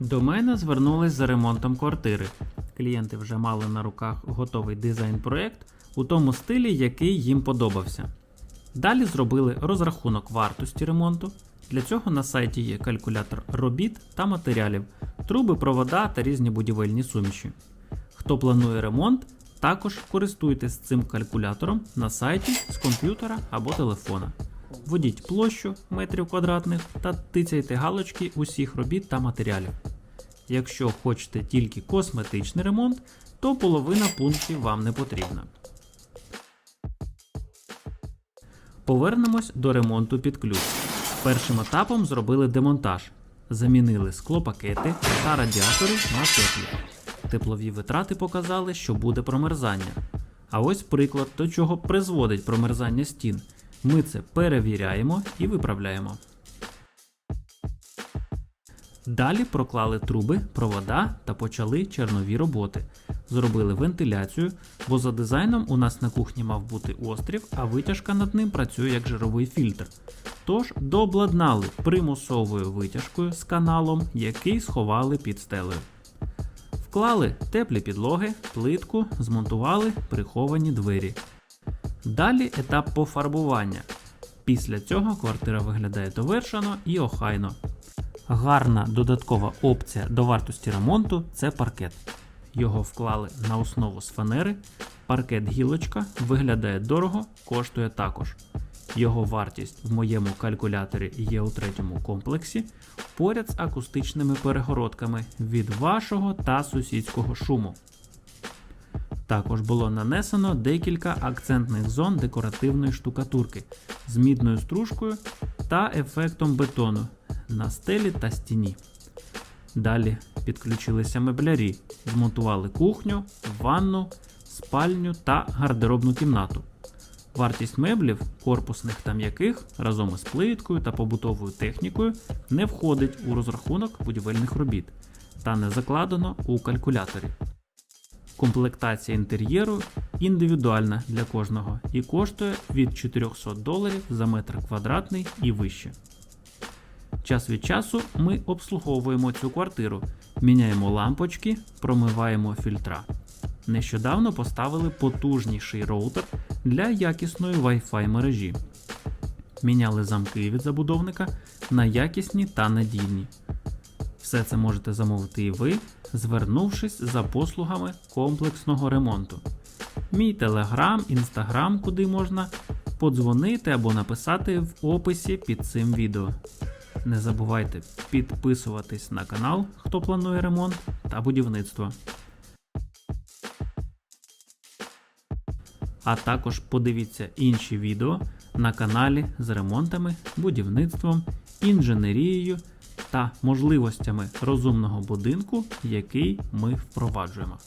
До мене звернулись за ремонтом квартири. Клієнти вже мали на руках готовий дизайн-проект у тому стилі, який їм подобався. Далі зробили розрахунок вартості ремонту. Для цього на сайті є калькулятор робіт та матеріалів, труби, провода та різні будівельні суміші. Хто планує ремонт, також користуйтесь цим калькулятором на сайті з комп'ютера або телефона. Вводіть площу метрів квадратних та тицяйте галочки усіх робіт та матеріалів. Якщо хочете тільки косметичний ремонт, то половина пунктів вам не потрібна. Повернемось до ремонту під ключ. Першим етапом зробили демонтаж. Замінили склопакети та радіатори на теплі. Теплові витрати показали, що буде промерзання. А ось приклад, до чого призводить промерзання стін. Ми це перевіряємо і виправляємо. Далі проклали труби, провода та почали чернові роботи. Зробили вентиляцію, бо за дизайном у нас на кухні мав бути острів, а витяжка над ним працює як жировий фільтр. Тож дообладнали примусовою витяжкою з каналом, який сховали під стелею. Вклали теплі підлоги, плитку, змонтували приховані двері. Далі етап пофарбування. Після цього квартира виглядає довершено і охайно. Гарна додаткова опція до вартості ремонту це паркет. Його вклали на основу з фанери. Паркет гілочка виглядає дорого, коштує також. Його вартість в моєму калькуляторі є у третьому комплексі, поряд з акустичними перегородками від вашого та сусідського шуму. Також було нанесено декілька акцентних зон декоративної штукатурки з мідною стружкою та ефектом бетону на стелі та стіні. Далі підключилися меблярі, змонтували кухню, ванну, спальню та гардеробну кімнату. Вартість меблів, корпусних та м'яких, разом із плиткою та побутовою технікою не входить у розрахунок будівельних робіт та не закладено у калькуляторі. Комплектація інтер'єру індивідуальна для кожного і коштує від 400 доларів за метр квадратний і вище. Час від часу ми обслуговуємо цю квартиру, міняємо лампочки, промиваємо фільтра. Нещодавно поставили потужніший роутер для якісної Wi-Fi мережі. Міняли замки від забудовника на якісні та надійні. Все це можете замовити і ви, звернувшись за послугами комплексного ремонту. Мій телеграм, інстаграм, куди можна подзвонити або написати в описі під цим відео. Не забувайте підписуватись на канал, хто планує ремонт та будівництво. А також подивіться інші відео на каналі з ремонтами, будівництвом, інженерією та можливостями розумного будинку, який ми впроваджуємо.